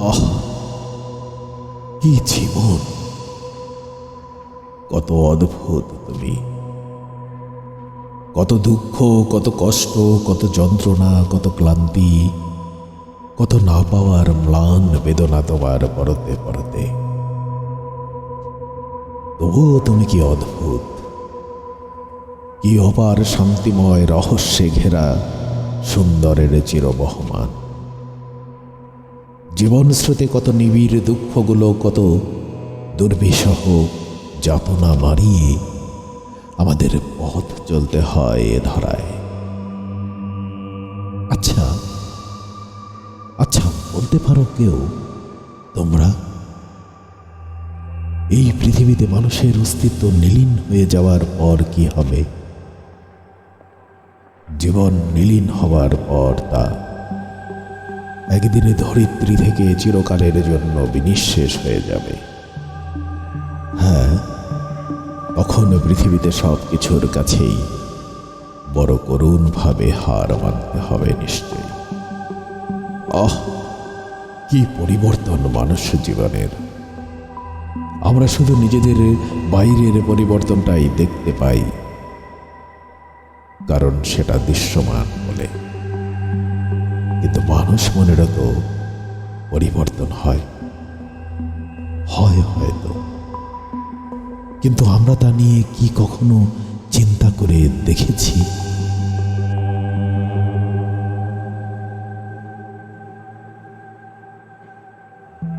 আহ, কি জীবন। কত অদ্ভুত তুমি। কত দুঃখ, কত কষ্ট, কত যন্ত্রণা, কত ক্লান্তি, কত না পাওয়ার ম্লান বেদনা তোমার পরতে পরতে। তবুও তুমি কি অদ্ভুত। কি অপার শান্তিময় রহস্যে ঘেরা সুন্দরের চিরবহমান। জীবন স্রোতে কত নিবিড়, দুঃখগুলো কত দুর্বিষহ যাতনা মারিয়ে আমাদের পথ চলতে হয় এ ধরায়। আচ্ছা আচ্ছা বলতে পারো কেউ, তোমরা? এই পৃথিবীতে মানুষের অস্তিত্ব নীলীন হয়ে যাওয়ার পর কি হবে? জীবন নীলীন হওয়ার পর তা একদিনে ধরিত্রী থেকে চিরকালের জন্য বিনিঃশেষ হয়ে যাবে। হ্যাঁ তখন পৃথিবীতে সব কিছুর কাছেই বড় করুণভাবে হার মানতে হবে নিশ্চয়ই। আহ, কি পরিবর্তন মানুষ জীবনের। আমরা শুধু নিজেদের বাইরের পরিবর্তনটাই দেখতে পাই, কারণ সেটা দৃশ্যমান বলে। কিন্তু মানুষ মনেরও তো পরিবর্তন হয়। হয় হয়তো। কিন্তু আমরা তা নিয়ে কি কখনো চিন্তা করে দেখেছি?